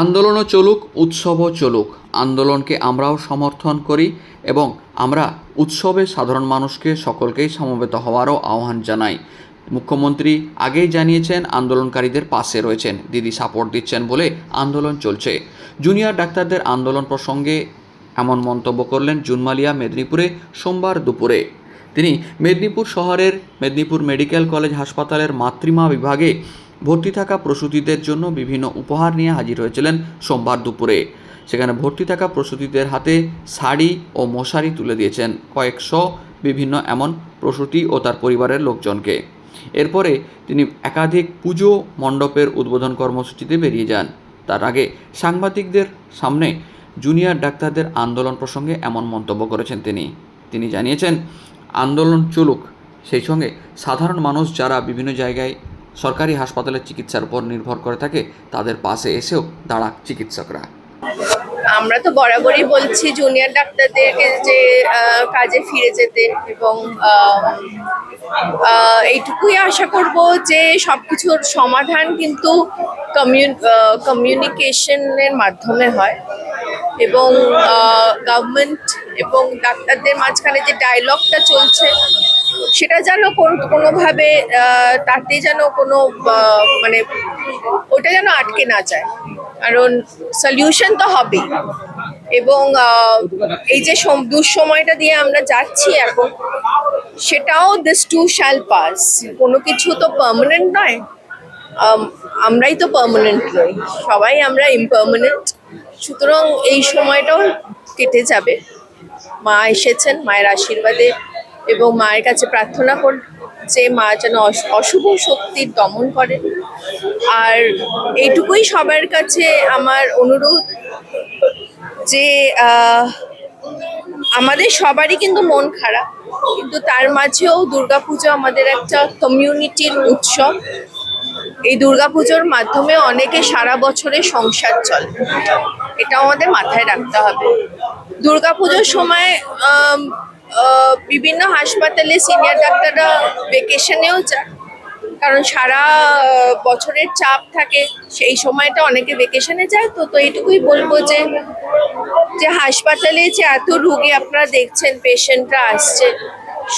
আন্দোলনও চলুক, উৎসবও চলুক। আন্দোলনকে আমরাও সমর্থন করি এবং আমরা উৎসবে সাধারণ মানুষকে সকলকেই সমবেত হওয়ারও আহ্বান জানাই। মুখ্যমন্ত্রী আগেই জানিয়েছেন, আন্দোলনকারীদের পাশে রয়েছেন। দিদি সাপোর্ট দিচ্ছেন বলে আন্দোলন চলছে। জুনিয়র ডাক্তারদের আন্দোলন প্রসঙ্গে এমন মন্তব্য করলেন জুনমালিয়া, মেদিনীপুরে সোমবার দুপুরে। তিনি মেদিনীপুর শহরের মেদিনীপুর মেডিকেল কলেজ হাসপাতালের মাতৃমা বিভাগে ভর্তি থাকা প্রসূতিদের জন্য বিভিন্ন উপহার নিয়ে হাজির হয়েছিলেন সোমবার দুপুরে। সেখানে ভর্তি থাকা প্রসূতিদের হাতে শাড়ি ও মশারি তুলে দিয়েছেন কয়েকশো বিভিন্ন এমন প্রসূতি ও তার পরিবারের লোকজনকে। এরপরে তিনি একাধিক পুজো মণ্ডপের উদ্বোধন কর্মসূচিতে বেরিয়ে যান। তার আগে সাংবাদিকদের সামনে জুনিয়র ডাক্তারদের আন্দোলন প্রসঙ্গে এমন মন্তব্য করেছেন তিনি। তিনি জানিয়েছেন, আন্দোলন চলুক। সেই সঙ্গে সাধারণ মানুষ যারা বিভিন্ন জায়গায় সরকারি হাসপাতালের চিকিৎসার উপর নির্ভর করে থাকে তাদের পাশে এসেও দাঁড়াক চিকিৎসকরা। আমরা তো বরাবরই বলছি জুনিয়র ডাক্তারদেরকে যে কাজে ফিরে যেতে এবং এইটুকুই আশা করব যে সব কিছুর সমাধান কিন্তু কমিউনিকেশনের মাধ্যমে হয় এবং গভর্নমেন্ট এবং ডাক্তারদের মাঝখানে যে ডায়লগটা চলছে, সেটা যেন কোন- কোনোভাবে তাতে যেন কোনো মানে ওটা যেন আটকে না যায়। কারণ সলিউশন তো হবেই। এবং এই যে সম- দুঃসময়টা দিয়ে আমরা যাচ্ছি এখন, সেটাও দিস টু শ্যাল পাস কোনো কিছু তো পার্মানেন্ট নয়। আমরাই তো পার্মানেন্ট নই। সবাই আমরা ইমপার্মানেন্ট সুতরাং এই সময়টাও কেটে যাবে। মা এসেছেন মায়ের আশীর্বাদে এবং মায়ের কাছে প্রার্থনা কর যে মা যেন অশ- অশুভ শক্তির দমন করেন। আর এইটুকুই সবার কাছে আমার অনুরোধ যে আমাদের সবারই কিন্তু মন খারাপ, কিন্তু তার মাঝেও দুর্গাপুজো আমাদের একটা কমিউনিটির উৎসব। এই দুর্গাপুজোর মাধ্যমে অনেকে সারা বছরে সংসার চলে। এটা আমাদের মাথায় রাখতে হবে। দুর্গাপুজোর সময় বিভিন্ন হাসপাতালে সিনিয়র ডাক্তাররা ভেকেশনেও যায়। কারণ সারা বছরের চাপ থাকে। সেই সময়টা অনেকে ভেকেশনে যায়। তো তো এইটুকুই বলব যে যে হাসপাতালে যে এত রুগী আপনারা দেখছেন পেশেন্টরা আসছে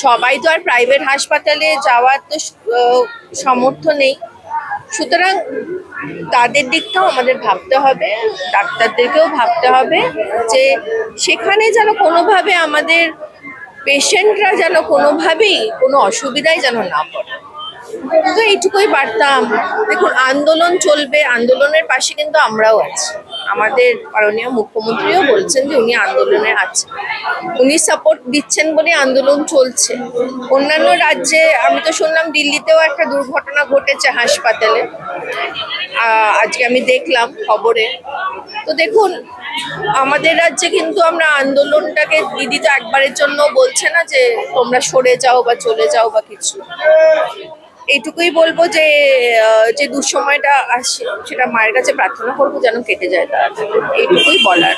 সবাই তো আর প্রাইভেট হাসপাতালে যাওয়ার তো আহ, সামর্থ্য নেই। সুতরাং তাদের দিকটাও আমাদের ভাবতে হবে, ডাক্তারদেরকেও ভাবতে হবে যে সেখানে যেন কোনোভাবে আমাদের পেশেন্টরা যেন কোনোভাবেই কোনো অসুবিধায় যেন না পড়ে। তো এইটুকুই বার্তা, দেখুন, আন্দোলন চলবে, আন্দোলনের পাশে কিন্তু আমরাও আছি। আমাদের মাননীয় মুখ্যমন্ত্রীও বলছেন যে উনি আন্দোলনে আছেন। উনি সাপোর্ট দিচ্ছেন বলে আন্দোলন চলছে। অন্যান্য রাজ্যে, আমি তো শুনলাম দিল্লিতেও একটা দুর্ঘটনা ঘটেছে হাসপাতালে। আজকে আমি দেখলাম খবরে। তো দেখুন, আমাদের রাজ্যে কিন্তু আমরা আন্দোলনটাকে, দিদি তো একবারের জন্য বলছে না যে, তোমরা সরে যাও বা চলে যাও বা কিছু। এইটুকুই বলব যে যে দুঃসময়টা আসছে, সেটা মায়ের কাছে প্রার্থনা করব যেন কেটে যায় তাড়াতাড়ি এইটুকুই বলার।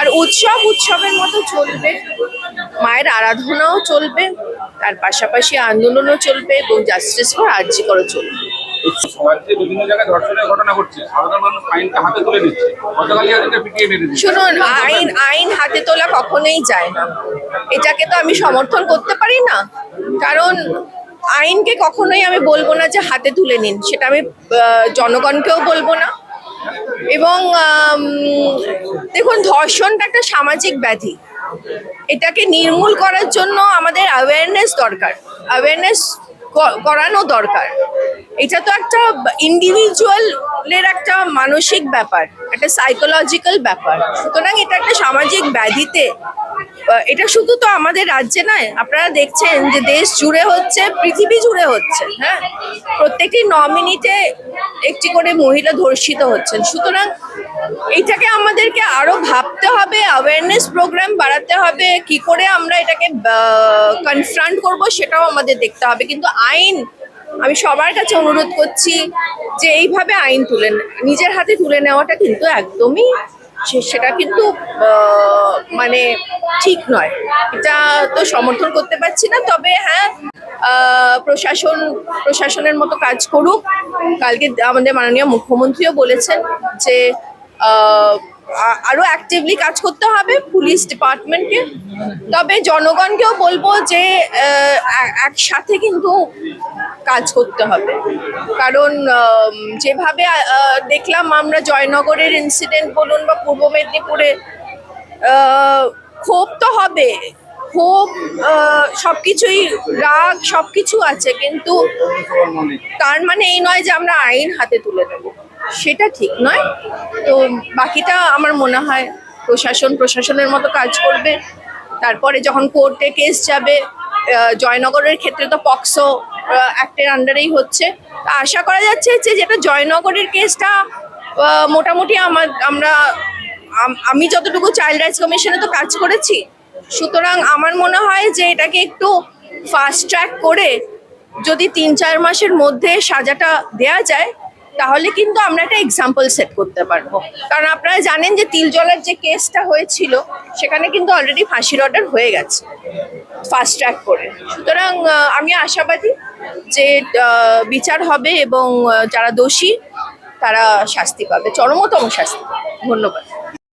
আর উৎসব, উৎসবের মতো চলবে। মায়ের আরাধনাও চলবে, তার পাশাপাশি আন্দোলনও চলবে এবং জাস্টিস ফর আর্জি করও চলবে। শুনুন, আইন আইন হাতে তোলা কখনোই যায় না। এটাকে তো আমি সমর্থন করতে পারি না। কারণ আইনকে কখনোই আমি বলব না যে হাতে তুলে নিন। সেটা আমি জনগণকেও বলব না। এবং দেখুন, ধর্ষণটা একটা সামাজিক ব্যাধি। এটাকে নির্মূল করার জন্য আমাদের অ্যাওয়ারনেস দরকার। অ্যাওয়ারনেস করানো দরকার। এটা তো একটা ইন্ডিভিজুয়ালের একটা মানসিক ব্যাপার, একটা সাইকোলজিক্যাল ব্যাপার। সুতরাং এটা একটা সামাজিক ব্যাধিতে এটা শুধু তো আমাদের রাজ্যে নয়, আপনারা দেখছেন যে দেশ জুড়ে হচ্ছে, পৃথিবী জুড়ে হচ্ছে হ্যাঁ? প্রত্যেকটি ন মিনিটে একটি করে মহিলা ধর্ষিত হচ্ছেন। সুতরাং এইটাকে আমাদেরকে আরও ভাবতে হবে অ্যাওয়ারনেস প্রোগ্রাম বাড়াতে হবে, কি করে আমরা এটাকে কনফ্রন্ট করব সেটাও আমাদের দেখতে হবে। কিন্তু আইন, আমি সবার কাছে অনুরোধ করছি যে এইভাবে আইন তুলে নিজের হাতে তুলে নেওয়াটা কিন্তু একদমই সেটা কিন্তু মানে ঠিক নয়। এটা তো সমর্থন করতে পারছি না, তবে হ্যাঁ প্রশাসন, প্রশাসনের মতো কাজ করুক। কালকে আমাদের মাননীয় মুখ্যমন্ত্রীও বলেছেন যে আহ, আরও অ্যাক্টিভলি কাজ করতে হবে পুলিশ ডিপার্টমেন্টকে তবে জনগণকেও বলব যে একসাথে কিন্তু কাজ করতে হবে। কারণ যেভাবে দেখলাম আমরা জয়নগরের ইনসিডেন্ট বলুন বা পূর্ব মেদিনীপুরে ক্ষোভ তো হবে। ক্ষোভ আহ, সবকিছুই রাগ সবকিছু আছে। কিন্তু তার মানে এই নয় যে আমরা আইন হাতে তুলে নেব। সেটা ঠিক নয়। তো বাকিটা আমার মনে হয় প্রশাসন প্রশাসনের মতো কাজ করবে। তারপরে যখন কোর্টে কেস যাবে জয়নগরের ক্ষেত্রে তো পক্সো অ্যাক্টের আন্ডারেই হচ্ছে। আশা করা যাচ্ছে যে যেটা জয়নগরের কেসটা মোটামুটি আমার, আমরা, আমি যতটুকু চাইল্ড রাইটস কমিশনে তো কাজ করেছি, সুতরাং আমার মনে হয় যে এটাকে একটু ফাস্ট ট্র্যাক করে যদি তিন চার মাসের মধ্যে সাজাটা দেয়া যায় তাহলে কিন্তু আমরা একটা এক্সাম্পল সেট করতে পারব। কারণ আপনারা জানেন যে তিল জলার যে কেসটা হয়েছিল, সেখানে কিন্তু অলরেডি ফাঁসির অর্ডার হয়ে গেছে। ফাস্ট ট্র্যাক করে। সুতরাং আমি আশাবাদী যে বিচার হবে এবং যারা দোষী, তারা শাস্তি পাবে। চরমতম শাস্তি ধন্যবাদ।